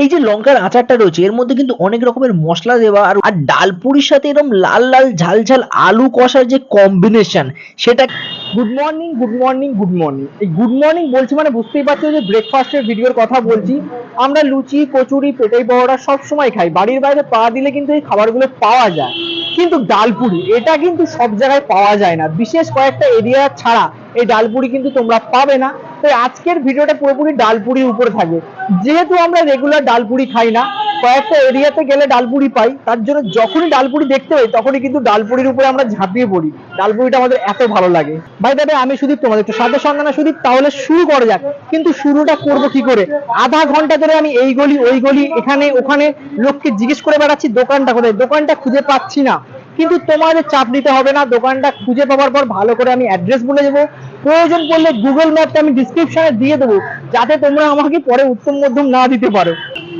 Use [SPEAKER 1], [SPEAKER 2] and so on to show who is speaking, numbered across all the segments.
[SPEAKER 1] এই যে লঙ্কার আচারটা রয়েছে, এর মধ্যে কিন্তু অনেক রকমের মশলা দেওয়া আর আর ডালপুরির সাথে এরকম লাল লাল ঝাল ঝাল আলু কষার যে কম্বিনেশন সেটা
[SPEAKER 2] good morning good morning good morning এই গুড মর্নিং বলছি মানে বুঝতেই পারছ যে ব্রেকফাস্টের ভিডিওর কথা বলছি। আমরা লুচি, কচুরি পেটাই পরোটা সব সময় খাই। বাড়ির বাইরে পা দিলে কিন্তু এই খাবারগুলো পাওয়া যায়। কিন্তু ডালপুরি এটা কিন্তু সব জায়গায় পাওয়া যায় না। বিশেষ কয়েকটা এরিয়া ছাড়া এই ডালপুরি কিন্তু তোমরা পাবে না। তাই আজকের ভিডিওটা পুরোপুরি ডালপুরির উপরে থাকবে। যেহেতু আমরা রেগুলার ডালপুরি খাই না, কয়েকটা এরিয়াতে গেলে ডালপুরি পাই, তার জন্য যখনই ডালপুরি দেখতে পাই তখনই কিন্তু ডালপুরির উপরে আমরা ঝাঁপিয়ে পড়ি। ডালপুরিটা আমাদের এত ভালো লাগে। ভাই দাদা আমি সুদীপ, তোমাদের একটু সাথে সঙ্গে না সুদীপ, তাহলে শুরু করা যাক। কিন্তু শুরুটা করব কি করে? আধা ঘণ্টা ধরে আমি এই গলি, ওই গলি, এখানে, ওখানে, লোককে জিজ্ঞেস করে বেড়াচ্ছি, দোকানটা কোথায়? দোকানটা খুঁজে পাচ্ছি না। কিন্তু তোমাদের চাপ নিতে হবে না দোকানটা খুঁজে পাওয়ার পর ভালো করে আমি অ্যাড্রেস বলে দেবো প্রয়োজন পড়লে গুগল ম্যাপটা আমি ডিসক্রিপশনে দিয়ে দেবো যাতে তোমরা আমাকে পরে উত্তম মধ্যম না দিতে পারো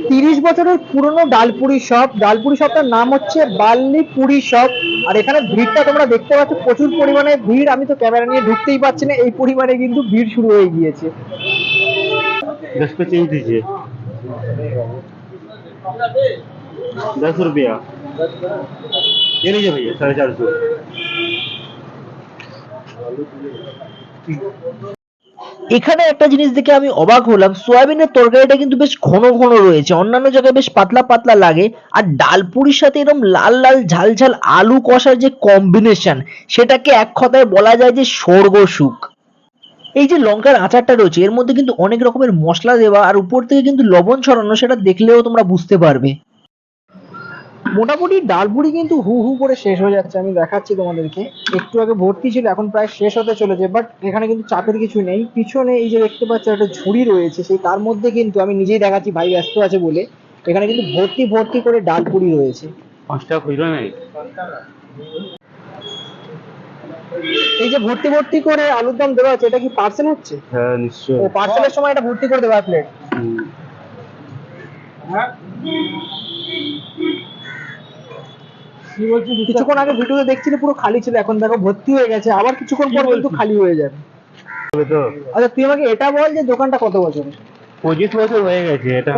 [SPEAKER 2] তিরিশ বছরের পুরনো ডালপুরি শপ ডালপুরি শপটার নাম হচ্ছে বাল্লি পুরি শপ আর এখানে ভিড়টা তোমরা দেখতে পাচ্ছ প্রচুর পরিমাণে ভিড় আমি তো ক্যামেরা নিয়ে ঢুকতেই পারছি না এই পরিমাণে কিন্তু ভিড় শুরু হয়ে গিয়েছে
[SPEAKER 3] दस पे चेंज दीजिए दस रुपया ये लीजिए भैया साढ़े चार सौ
[SPEAKER 1] এখানে একটা জিনিস দেখে আমি অবাক হলাম সোয়াবিনের তরকারিটা কিন্তু বেশ ঘন ঘন রয়েছে অন্যান্য জায়গায় বেশ পাতলা পাতলা লাগে আর ডালপুরির সাথে এরকম লাল লাল ঝাল ঝাল আলু কষার যে কম্বিনেশন সেটাকে এক কথায় বলা যায় যে স্বর্গ সুখ এই যে লঙ্কার আচারটা রয়েছে এর মধ্যে কিন্তু অনেক রকমের মশলা দেওয়া আর উপর থেকে কিন্তু লবণ ছড়ানো সেটা দেখলেও তোমরা বুঝতে পারবে
[SPEAKER 2] মোটামুটি ডালপুরি কিন্তু হু হু করে শেষ হয়ে যাচ্ছে আমি দেখাচ্ছি তোমাদেরকে। একটু আগে ভর্তি ছিল এখন প্রায় শেষ হতে চলেছে বাট এখানে কিন্তু চাপের কিছু নেই। পিছনে এই যে দেখতে পাচ্ছ একটা ঝুড়ি রয়েছে সেই তার মধ্যে কিন্তু আমি নিজেই দেখাচ্ছি ভাই ব্যস্ত আছে বলে। এখানে কিন্তু ভর্তি ভর্তি করে ডালপুরি রয়েছে।
[SPEAKER 3] পাঁচটা নাই
[SPEAKER 2] এই যে ভর্তি ভর্তি করে আলুর দম দেওয়া আছে এটা কি পার্সেল হচ্ছে?
[SPEAKER 3] হ্যাঁ নিশ্চয়ই।
[SPEAKER 2] ও পার্সেলের সময় এটা ভর্তি করে দেওয়া প্লেট
[SPEAKER 3] হ্যাঁ
[SPEAKER 2] কিছুক্ষণ আগে ভিডিও দেখছিলে পুরো খালি ছিল এখন দেখো ভর্তি হয়ে গেছে আবার কিছুক্ষণ পর কিন্তু খালি হয়ে যাবে। আচ্ছা তুই আমাকে এটা বল যে দোকানটা কত বছর
[SPEAKER 3] পঁচিশ বছর হয়ে গেছে এটা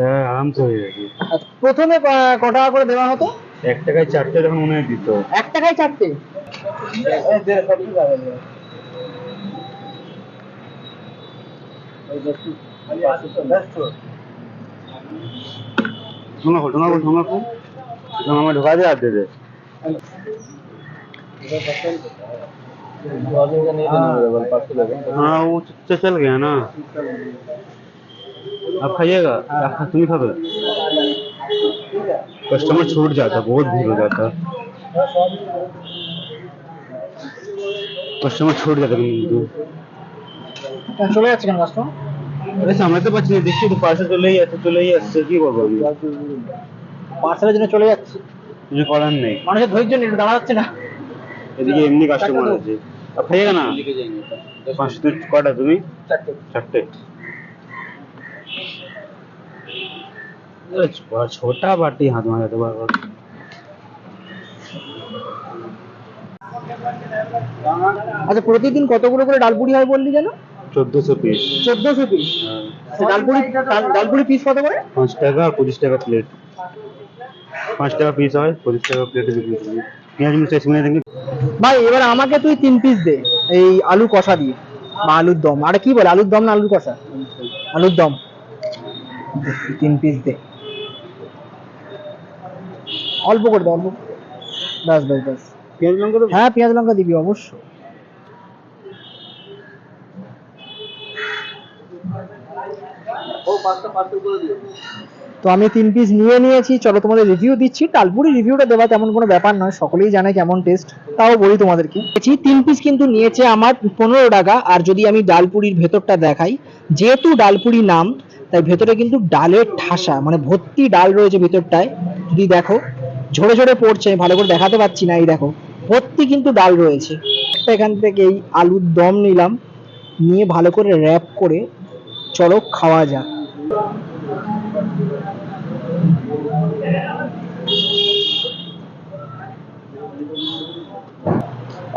[SPEAKER 3] হ্যাঁ, আরামসে হয়ে গেছে।
[SPEAKER 2] আচ্ছা, প্রথমে টাকা করে দেওয়া হতো?
[SPEAKER 3] এক টাকায় চারটে যখন মনে হয় দিত।
[SPEAKER 2] এক টাকায় চারটে?
[SPEAKER 3] खोल ढूंढा खोल ढूंढा में ढुका दे आते थे हाँ वो च- चल गया ना आप खाइएगा आप तुम ही खाओगे कस्टमर छूट जाता बहुत भीड़ हो जाता कस्टमर छूट जाता কিন্তু
[SPEAKER 2] চলে যাচ্ছে কেন কাস্টমার
[SPEAKER 3] আরে সামলাতে পারছি না দেখছি তো পার্সেল চলেই যাচ্ছে চলেই যাচ্ছে কি করবো আমি
[SPEAKER 2] পার্সেলের জন্য চলে যাচ্ছে
[SPEAKER 3] কিছু করার নেই
[SPEAKER 2] মানুষের ধৈর্য নেই একটু দাঁড়া যাচ্ছে না
[SPEAKER 3] এদিকে এমনি কাস্টমার আছে আর খাইয়েগা না পাঁচটা কটা তুমি
[SPEAKER 2] চারটে
[SPEAKER 3] চারটে अरे छो- छोटा बाटी हाथ में आ जाता बार बार
[SPEAKER 2] আচ্ছা প্রতিদিন কতগুলো করে ডালপুরি হয় বললি যেন
[SPEAKER 3] চোদ্দো সौ পিস
[SPEAKER 2] চোদ্দশো পিস ডালপুরি ডাল- ডালপুরি পিস কত করে
[SPEAKER 3] পাঁচ টাকা আর পঁচিশ টাকা প্লেট পাঁচ টাকা পিস হয় পঁচিশ টাকা প্লেটে বিক্রি করি। পেঁয়াজ মিষ্টি শুনে দেখি।
[SPEAKER 2] ভাই এবার আমাকে তুই তিন পিস দে এই আলু কষা দিয়ে বা আলুর দম। আরে কি বলে আলুর দম না আলুর কষা? আলুর দম। তিন পিস দে। অল্প করে দে অল্প। ব্যাস ব্যাস ব্যাস।
[SPEAKER 3] পেঁয়াজ লঙ্কা
[SPEAKER 2] হ্যাঁ পেঁয়াজ লঙ্কা দিবি অবশ্য। তো আমি তিন পিস নিয়ে নিয়েছি। চলো তোমাদের রিভিউ দিচ্ছি। ডালপুরি রিভিউটা দেওয়া তেমন কোনো ব্যাপার নয়, সকলেই জানে কেমন টেস্ট তাও বলি তোমাদেরকে। তিন পিস কিন্তু নিয়েছে আমার পনেরো টাকা। আর যদি আমি ডালপুরির ভেতরটা দেখাই, যেহেতু ডালপুরি নাম, তাই ভেতরে কিন্তু ডালের ঠাসা মানে ভর্তি ডাল রয়েছে ভেতরটায়। যদি দেখো, ঝরে ঝরে পড়ছে, আমি ভালো করে দেখাতে পাচ্ছি না, এই দেখো, ভর্তি কিন্তু ডাল রয়েছে। একটা এখান থেকে এই আলুর দম নিলাম, নিয়ে ভালো করে র্যাপ করে, চলো খাওয়া যাক।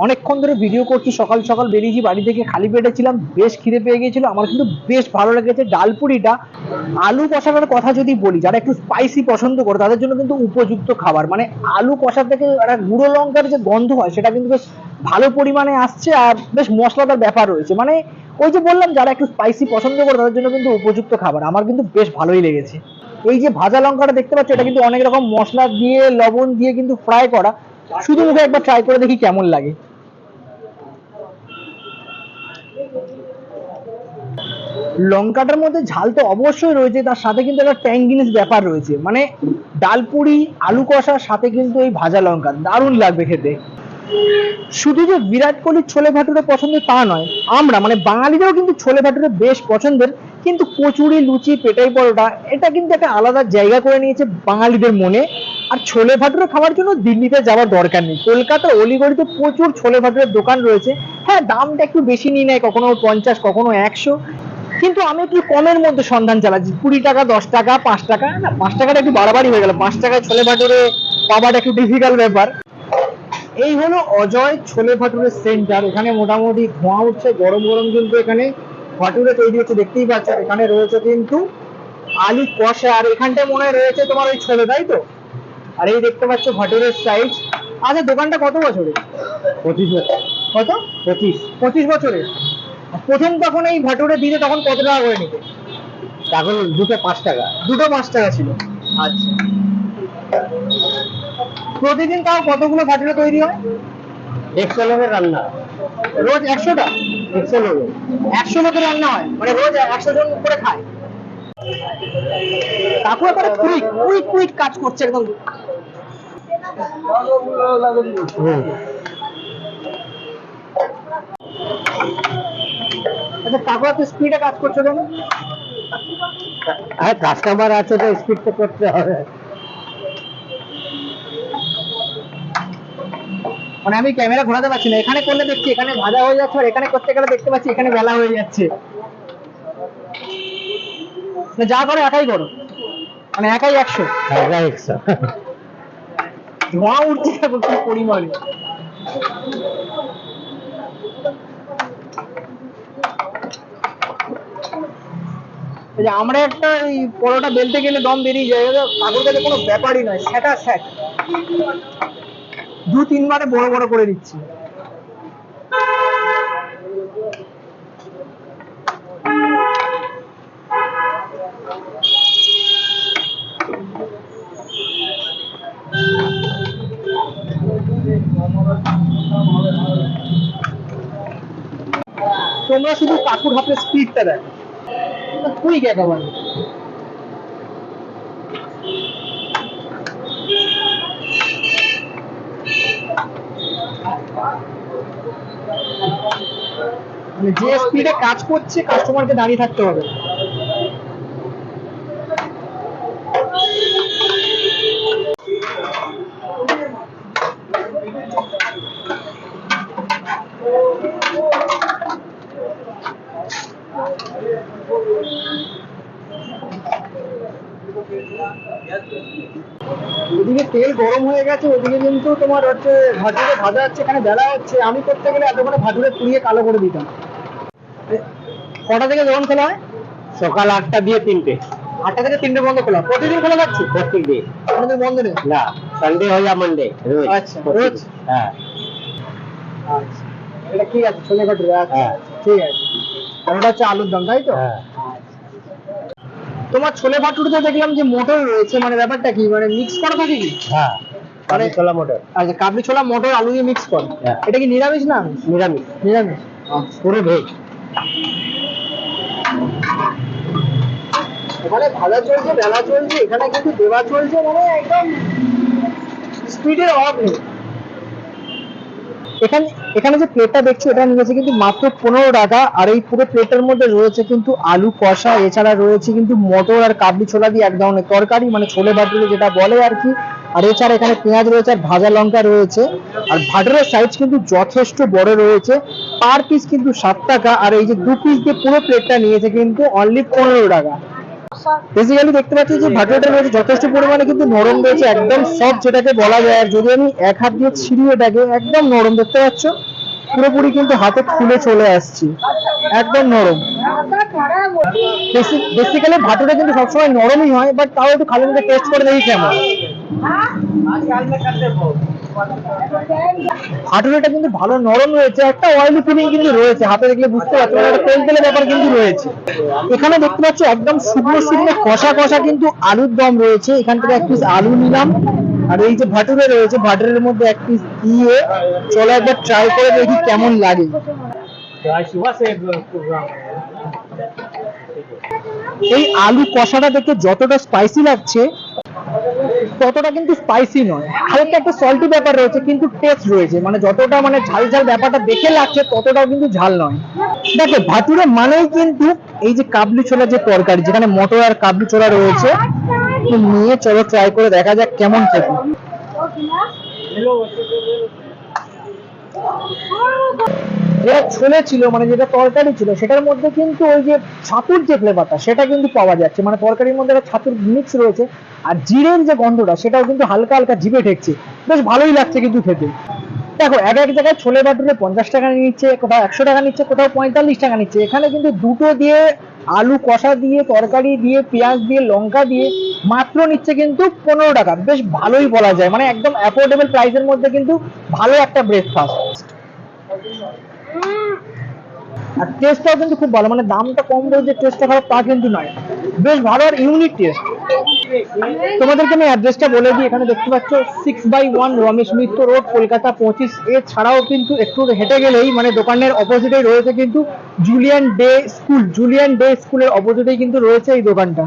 [SPEAKER 2] অনেকক্ষণ ধরে ভিডিও করছি, সকাল সকাল বেরিয়েছি, বাড়ি থেকে খালি পেটে ছিলাম, বেশ খিদে পেয়ে গিয়েছিল আমার কিন্তু বেশ ভালো লেগেছে ডালপুরিটা। আলু কষাটার কথা যদি বলি, যারা একটু স্পাইসি পছন্দ করে, তাদের জন্য কিন্তু উপযুক্ত খাবার। মানে আলু কষা থেকে একটা গুঁড়ো লঙ্কার যে গন্ধ হয়, সেটা কিন্তু বেশ ভালো পরিমাণে আসছে আর বেশ মশলাদার ব্যাপার রয়েছে। মানে ওই যে বললাম, যারা একটু স্পাইসি পছন্দ করে, তাদের জন্য কিন্তু উপযুক্ত খাবার। আমার কিন্তু বেশ ভালোই লেগেছে। এই যে ভাজা লঙ্কাটা দেখতে পাচ্ছ, এটা কিন্তু অনেক রকম মশলা দিয়ে, লবণ দিয়ে কিন্তু ফ্রাই করা। শুধু মুখে একবার ট্রাই করে দেখি কেমন লাগে। লঙ্কাটার মধ্যে ঝাল তো অবশ্যই রয়েছে, তার সাথে কিন্তু একটা ট্যাঙ্গিনেস ব্যাপার রয়েছে। মানে ডালপুরি, আলু কষার সাথে কিন্তু এই ভাজা লঙ্কা, দারুণ লাগবে খেতে। শুধু যে বিরাট কোহলির ছোলে ভাটুরে পছন্দ তা নয়, আমরা মানে বাঙালিদেরও কিন্তু ছোলে ভাটুরে বেশ পছন্দের, কিন্তু কচুরি, লুচি, পেটাই পরোটা, এটা কিন্তু একটা আলাদা জায়গা করে নিয়েছে বাঙালিদের মনে। আর ছোলে ভাটুরে খাওয়ার জন্য দিল্লিতে যাওয়ার দরকার নেই। কলকাতার অলিগলিতে প্রচুর ছোলে ভাটুরের দোকান রয়েছে। হ্যাঁ দামটা একটু বেশি নিয়ে নেয়, কখনো পঞ্চাশ, কখনো একশো। কিন্তু আমি একটু কমের মধ্যে সন্ধান চালাচ্ছি। কুড়ি টাকা দশ টাকা পাঁচ টাকা না পাঁচ টাকাটা একটু বাড়াবাড়ি হয়ে গেল। পাঁচ টাকায় ছোলে ভাটুরে পাওয়াটা একটু ডিফিকাল্ট ব্যাপার। এই হলো অজয় ছোলে ভাটুরের সেন্টার এখানে মোটামুটি ধোঁয়া উঠছে গরম গরম কিন্তু এখানে ভাটুরে তৈরি হচ্ছে দেখতেই পাচ্ছ। এখানে রয়েছে কিন্তু আলু কষা। আর এখানটায় মনে হয় রয়েছে তোমার ওই ছোলে তাই তো? আর এই দেখতে পাচ্ছ ভাটুরের সাইজ আচ্ছা দোকানটা কত বছরে
[SPEAKER 3] পঁচিশ বছর।
[SPEAKER 2] কত?
[SPEAKER 3] পঁচিশ।
[SPEAKER 2] পঁচিশ বছরে প্রথম তখন এই ভাটুরে দিলে তখন কত টাকা করে নিতে
[SPEAKER 3] এখন দুটো পাঁচ টাকা।
[SPEAKER 2] দুটো পাঁচ টাকা ছিল। আচ্ছা। প্রতিদিন তাও কতগুলো ভাটুরে তৈরি হয়?
[SPEAKER 3] একশো লোকের রান্না।
[SPEAKER 2] রোজ একশোটা?
[SPEAKER 3] একশো লোকের
[SPEAKER 2] একশো লোকের রান্না হয়। মানে রোজ একশো জন করে খায়। কাকু এবারে কুইক কুইক কুইক কাজ করছে একদম।
[SPEAKER 3] হুম।
[SPEAKER 2] আচ্ছা কাকু এত স্পিডে কাজ করছ কেন?
[SPEAKER 3] আর কাস্টমার আছে তো স্পিড তো করতে হবে।
[SPEAKER 2] মানে আমি ক্যামেরা ঘোরাতে পারছি না এখানে করলে দেখছি এখানে ভাজা হয়ে যাচ্ছে আর এখানে করতে গেলে দেখতে পাচ্ছি এখানে বেলা হয়ে যাচ্ছে। মানে যা করো একাই করো। মানে একাই একশো।
[SPEAKER 3] টাকা একশো।
[SPEAKER 2] ধোঁয়া উঠছে পরিমাণে। যে আমরা একটা এই পরোটা বেলতে গেলে দম বেরিয়ে যায় কাকুর কাছে কোনো ব্যাপারই নয় স্যাটা স্যাট দু তিনবারে বড় বড় করে দিচ্ছি। তোমরা শুধু কাকুর হাতে স্পিডটা দেখো। কুইক একেবারে মানে যে স্পিডে কাজ করছে কাস্টমারকে দাঁড়িয়ে থাকতে হবে। গরম হয়ে গেছে ওদিকে কিন্তু তোমার হচ্ছে ভাজুরে ভাজা হচ্ছে এখানে বেলা হচ্ছে। আমি করতে গেলে এতক্ষণে ভাজুরে পুড়িয়ে কালো করে দিতাম। কটা থেকে দোকান খোলা হয়?
[SPEAKER 3] সকাল আটটা দিয়ে তিনটে।
[SPEAKER 2] আটটা থেকে তিনটে বন্ধ খোলা। প্রতিদিন খোলা যাচ্ছে
[SPEAKER 3] প্রত্যেক দিন।
[SPEAKER 2] কোনোদিন বন্ধ নেই?
[SPEAKER 3] না সানডে হয় মানডে রোজ।
[SPEAKER 2] আচ্ছা, রোজ?
[SPEAKER 3] হ্যাঁ।
[SPEAKER 2] আচ্ছা এটা ঠিক আছে ছোলে ভাটুরে আচ্ছা
[SPEAKER 3] হ্যাঁ।
[SPEAKER 2] ঠিক আছে। আর ওটা হচ্ছে আলুর দম তাই তো?
[SPEAKER 3] হ্যাঁ।
[SPEAKER 2] তোমার ছোলে ভাটুরিতে দেখলাম যে মোটর রয়েছে মানে ব্যাপারটা কি? মানে মিক্স করা থাকে কি?
[SPEAKER 3] হ্যাঁ
[SPEAKER 2] মানে
[SPEAKER 3] ছোলা মোটর।
[SPEAKER 2] আচ্ছা কাবলি ছোলা মটর আলু দিয়ে মিক্স করে।
[SPEAKER 3] হ্যাঁ।
[SPEAKER 2] এটা কি নিরামিষ না?
[SPEAKER 3] নিরামিষ।
[SPEAKER 2] নিরামিষ।
[SPEAKER 3] পুরো ভেজ।
[SPEAKER 2] এখানে ভাজা চলছে বেলা চলছে এখানে কিন্তু দেওয়া চলছে মানে একদম স্পিডের অভাব নেই। এখানে এখানে যে প্লেটটা দেখছ, এটা নিয়েছে কিন্তু মাত্র পনেরো টাকা, আর এই পুরো প্লেটের মধ্যে রয়েছে কিন্তু আলু কষা, এছাড়া রয়েছে কিন্তু মটর আর কাবলি ছোলা দিয়ে এক ধরনের তরকারি মানে ছোলে ভাটুরে যেটা বলে আর কি। আর এছাড়া এখানে পেঁয়াজ রয়েছে আর ভাজা লঙ্কা রয়েছে। আর ভাটুরের সাইজ কিন্তু যথেষ্ট বড় রয়েছে। পার পিস কিন্তু সাত টাকা, আর এই যে দু পিস দিয়ে পুরো প্লেটটা নিয়েছে কিন্তু অনলি পনেরো টাকা। বেসিক্যালি দেখতে পাচ্ছি যে ভাটুরাটা রয়েছে যথেষ্ট পরিমাণে কিন্তু নরম রয়েছে, একদম সফট যেটাকে বলা যায়। আর যদি আমি এক হাত দিয়ে ছিঁড়িয়ে এটাকে একদম নরম, দেখতে পাচ্ছ? পুরোপুরি কিন্তু হাতে খুলে চলে আসছি। একদম নরম। বেসিক্যালি ভাটুরা কিন্তু সবসময় নরমই হয় বাট তাও একটু খালি মধ্যে টেস্ট করে দেখি কেমন। হাঁটুটা কিন্তু ভালো নরম রয়েছে, একটা অয়েলি ফিলিং কিন্তু রয়েছে, হাতে দেখলে বুঝতে পারছ মানে একটা তেল তেলের ব্যাপার কিন্তু রয়েছে। এখানে দেখতে পাচ্ছ একদম শুকনো শুকনো কষা কষা কিন্তু আলুর দম রয়েছে, এখান থেকে এক পিস আলু নিলাম। আর এই যে ভাটুরে রয়েছে, ভাটুরের মধ্যে এক পিস দিয়ে চলো একবার ট্রাই করে দেখি কেমন লাগে। এই আলু কষাটা দেখতে যতটা স্পাইসি লাগছে ততটা কিন্তু স্পাইসি নয়। হালকা একটা সল্টি ব্যাপার রয়েছে, কিন্তু টেস্ট রয়েছে। মানে যতটা মানে ঝাল ঝাল ব্যাপারটা দেখে লাগছে, ততটাও কিন্তু ঝাল নয়। দেখো ভাটুরে মানেই কিন্তু এই যে কাবলি ছোলা যে তরকারি, যেখানে মটর আর কাবলি ছোলা রয়েছে, নিয়ে চলো ট্রাই করে দেখা যাক কেমন খেতে যেটা ছোলে ছিল মানে যেটা তরকারি ছিল, সেটার মধ্যে কিন্তু ওই যে ছাতুর যে ফ্লেভারটা সেটা কিন্তু পাওয়া যাচ্ছে। মানে তরকারির মধ্যে একটা ছাতুর মিক্স রয়েছে, আর জিরের যে গন্ধটা, সেটাও কিন্তু হালকা হালকা জিভে ঠেকছে। বেশ ভালোই লাগছে কিন্তু খেতে। দেখো, এক এক জায়গায় ছোলে ভাটুরে পঞ্চাশ টাকা নিচ্ছে, কোথাও একশো টাকা নিচ্ছে, কোথাও পঁয়তাল্লিশ টাকা নিচ্ছে। এখানে কিন্তু দুটো দিয়ে আলু কষা দিয়ে, তরকারি দিয়ে, পেঁয়াজ দিয়ে, লঙ্কা দিয়ে, মাত্র নিচ্ছে কিন্তু পনেরো টাকা। বেশ ভালোই বলা যায়। মানে একদম অ্যাফোর্ডেবল প্রাইসের মধ্যে কিন্তু ভালো একটা ব্রেকফাস্ট আর টেস্টটাও কিন্তু খুব ভালো মানে দামটা কম বলে যে টেস্টটা খারাপ তা কিন্তু নয়। বেশ ভালো আর ইউনিক টেস্ট তোমাদেরকে আমি অ্যাড্রেসটা বলে দিই, এখানে দেখতে পাচ্ছ six by one Ramesh Mitra road, Kolkata পঁচিশ। এছাড়াও কিন্তু একটু হেঁটে গেলেই মানে দোকানের অপোজিটেই রয়েছে কিন্তু Julian day school Julian day স্কুলের অপোজিটেই কিন্তু রয়েছে এই দোকানটা।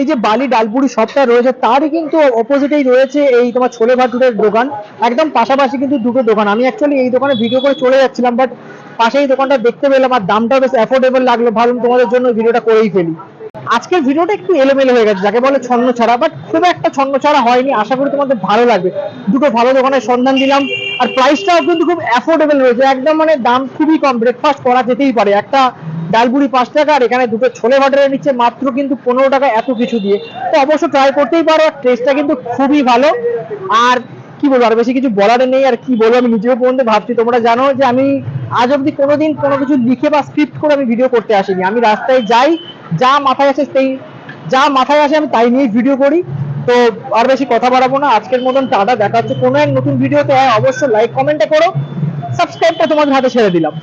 [SPEAKER 2] এই যে বালি, ডালপুরি শপটা রয়েছে, তারই কিন্তু অপোজিটেই রয়েছে এই তোমার ছোলে ভাটুরের দোকান। একদম পাশাপাশি কিন্তু দুটো দোকান। আমি অ্যাকচুয়ালি এই দোকানে ভিডিও করে চলে যাচ্ছিলাম বাট পাশেই দোকানটা দেখতে পেলাম আর দামটাও বেশ অ্যাফোর্ডেবল লাগল। ভাবলাম তোমাদের জন্য ভিডিওটা করেই ফেলি। আজকের ভিডিওটা একটু এলোমেলো হয়ে গেছে, যাকে বলে ছন্ন ছাড়া বাট খুব একটা ছন্ন ছাড়া হয়নি। আশা করি তোমাদের ভালো লাগবে। দুটো ভালো দোকানের সন্ধান দিলাম, আর প্রাইসটাও কিন্তু খুব অ্যাফোর্ডেবল রয়েছে। একদম মানে দাম খুবই কম ব্রেকফাস্ট করা যেতেই পারে। একটা ডালপুরি পাঁচ টাকা আর এখানে দুটো ছোলে ভাটারে নিচ্ছে, মাত্র কিন্তু পনেরো টাকা এত কিছু দিয়ে। তো অবশ্য ট্রাই করতেই পারো আর টেস্টটা কিন্তু খুবই ভালো। আর কি বলব, আর বেশি কিছু বলার নেই, আর কি বলব আমি নিজেও পর্যন্ত ভাবছি। তোমরা জানো যে আমি আজ অব্দি কোনোদিন কোনো কিছু লিখে বা স্ক্রিপ্ট করে আমি ভিডিও করতে আসিনি। আমি রাস্তায় যাই, যা মাথায় আসে সেই, যা মাথায় আসে আমি তাই নিয়েই ভিডিও করি। তো আর বেশি কথা বাড়াবো না, আজকের মতন টাটা, দেখা হচ্ছে কোনো এক নতুন ভিডিওতে হ্যাঁ অবশ্যই লাইক কমেন্টে করো সাবস্ক্রাইবটা তোমাদের হাতে ছেড়ে দিলাম।